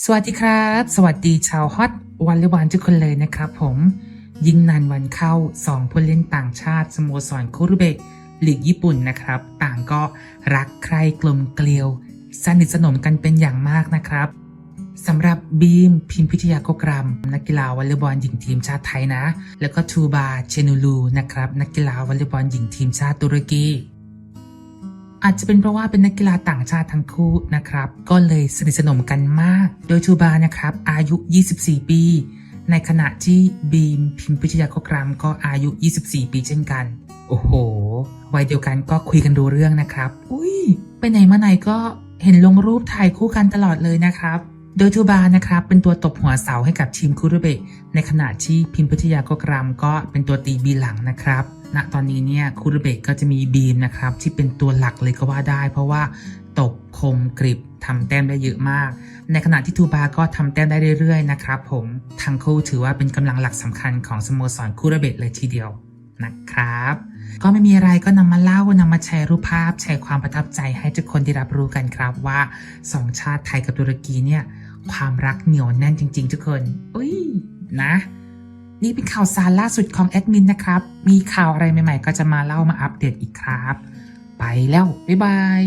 สวัสดีครับ สวัสดีชาวฮอตวันเลย์บอลทุกคนเลยนะครับผมยิ่งนานวันเข้า 2 ผู้เล่นต่างชาติสโมสรคุรุเบะลีกญี่ปุ่นนะครับ ต่างก็รักใครกลมเกลียว สนิทสนมกันเป็นอย่างมากนะครับสำหรับบีมพิมพิทยาโกกรัม นักกีฬาวอลเลย์บอลหญิงทีมชาติไทยนะ แล้วก็ทูบาเชนูลูนะครับนักกีฬาวอลเลย์บอลหญิงทีมชาติตุรกี อาจจะเป็นเพราะว่าเป็นนักกีฬาต่างชาติทั้งคู่นะครับ ก็เลยสนิทสนมกันมาก โดยทูบานะครับ อายุ 24 ปี ในขณะที่บีมพิมพิชยาโคกรัมก็อายุ 24 ปีเช่นกัน โอ้โห วัยเดียวกันก็คุยกันดูเรื่องนะครับ อุ้ย ไปไหนมาไหนก็เห็นลงรูปถ่ายคู่กันตลอดเลยนะครับ โดยทูบานะครับเป็นตัวตบหัวเสาให้กับทีมคุรุเบะในขณะที่พิมพิทยาโกกรัมก็เป็นตัวตีบีหลังนะครับ ณตอนนี้เนี่ยคุรุเบะก็จะมีบีมนะครับที่เป็นตัวหลักเลยก็ว่าได้ เพราะว่าตบคมกริบทำแต้มได้เยอะมาก ในขณะที่ทูบาก็ทำแต้มได้เรื่อยๆนะครับผมทั้งคู่ถือว่าเป็นกำลังหลักสำคัญของสโมสรคุรุเบะเลยทีเดียวนะครับ ก็ไม่มีอะไรก็นำมาเล่านำมาแชร์รูปภาพแชร์ความประทับใจให้ทุกคนได้รับรู้กันครับว่าสองชาติไทยกับตุรกีเนี่ยความรักเหนียวแน่นจริง ๆ ทุกคน อุ้ยนะ นี่เป็นข่าวสารล่าสุดของแอดมินนะครับ มีข่าวอะไรใหม่ๆ ก็จะมาเล่ามาอัปเดตอีกครับ ไปแล้ว บ๊ายบาย